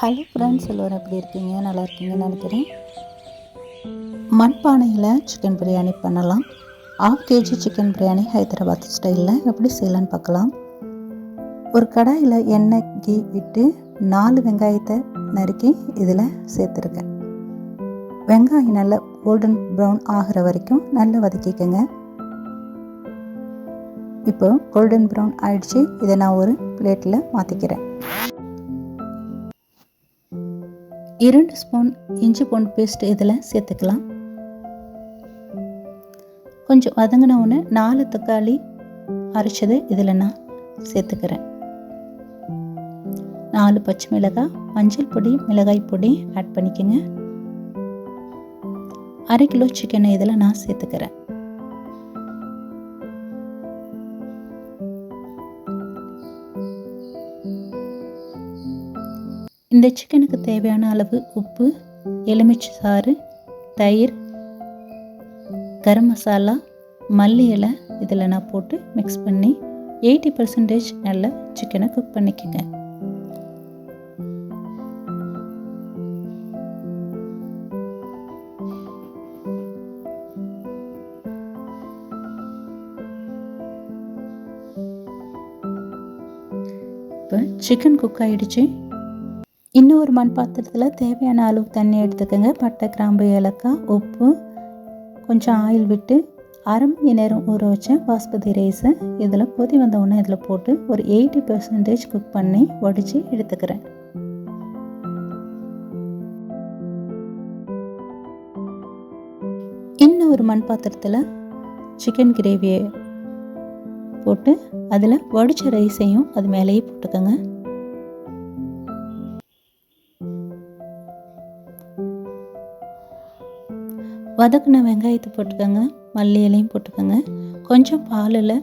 Hello friends எல்லோரும் எப்படி இருக்கீங்க? நல்லா இருக்கீங்கன்னு நினைக்கிறேன். மண்பானையில் சிக்கன் பிரியாணி பண்ணலாம். Half KG chicken biryani Hyderabad ஸ்டைலில் எப்படி செய்யலான்னு பார்க்கலாம். ஒரு கடாயில் எண்ணெய் கீ விட்டு நாலு வெங்காயத்தை நறுக்கி இதில் சேர்த்துருக்கேன். வெங்காயம் நல்லா கோல்டன் ப்ரௌன் ஆகிற வரைக்கும் நல்லா வதக்கிக்கோங்க. இப்போ கோல்டன் ப்ரௌன் ஆயிடுச்சு. இதை நான் ஒரு பிளேட்டில் மாற்றிக்கிறேன் இரண்டு ஸ்பூன் இஞ்சி பூண்டு பேஸ்ட் இதில் சேர்த்துக்கலாம். கொஞ்சம் வதங்கின உடனே நாலு தக்காளி அரைச்சது இதில் நான் சேர்த்துக்கிறேன். நாலு பச்சை மிளகாய் மஞ்சள் பொடி மிளகாய் பொடி ஆட் பண்ணிக்கோங்க. அரை கிலோ சிக்கனை இதில் நான் சேர்த்துக்கிறேன். இந்த சிக்கனுக்கு தேவையான அளவு உப்பு எலுமிச்சை சாறு தயிர் கரம் மசாலா மல்லி இலை இதில் நான் போட்டு மிக்ஸ் பண்ணி எயிட்டி பர்சன்டேஜ் நல்லா சிக்கனை குக் பண்ணிக்கோங்க. இப்போ சிக்கன் குக் ஆகிடுச்சு இன்னும் ஒரு மண் பாத்திரத்தில் தேவையான அளவு தண்ணி எடுத்துக்கோங்க. பட்டை கிராம்பு ஏலக்காய் உப்பு கொஞ்சம் ஆயில் விட்டு அரை மணி நேரம் ஊற வச்ச பாஸ்மதி ரைஸை இதில் கொதி வந்த உடனே இதில் போட்டு ஒரு எயிட்டி பர்சன்டேஜ் குக் பண்ணி வடித்து எடுத்துக்கிறேன். இன்னும் ஒரு மண் பாத்திரத்தில் சிக்கன் கிரேவியை போட்டு அதில் வடித்த ரைஸையும் அது மேலேயே போட்டுக்கோங்க. வதக்குன வெங்காயத்தை போட்டுக்கோங்க மல்லி இலையும் போட்டுக்கோங்க. கொஞ்சம் பாலில்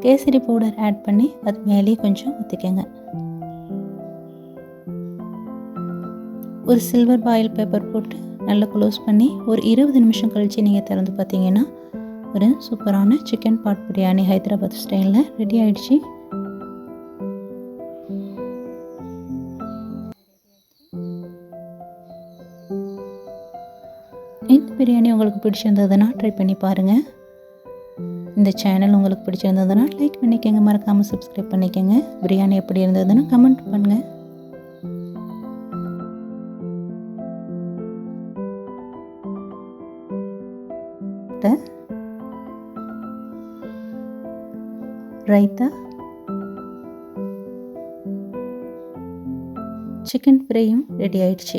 கேசரி பவுடர் ஆட் பண்ணி அது மேலேயே கொஞ்சம் ஊற்றிக்கோங்க ஒரு சில்வர் பாயில் பேப்பர் போட்டு நல்லா க்ளோஸ் பண்ணி ஒரு இருபது நிமிஷம் கழித்து நீங்கள் திறந்து பார்த்தீங்கன்னா ஒரு சூப்பரான சிக்கன் பாட் பிரியாணி ஹைதராபாத் ஸ்டைலில் ரெடி ஆகிடுச்சு இந்த பிரியாணி உங்களுக்கு பிடிச்சிருந்ததுன்னா ட்ரை பண்ணி பாருங்கள் இந்த சேனல் உங்களுக்கு பிடிச்சிருந்ததுன்னா லைக் பண்ணிக்கோங்க. மறக்காமல் சப்ஸ்கிரைப் பண்ணிக்கோங்க. பிரியாணி எப்படி இருந்ததுன்னு கமெண்ட் பண்ணுங்கள் ரைத்தா சிக்கன் ஃப்ரையும் ரெடி ஆயிடுச்சு.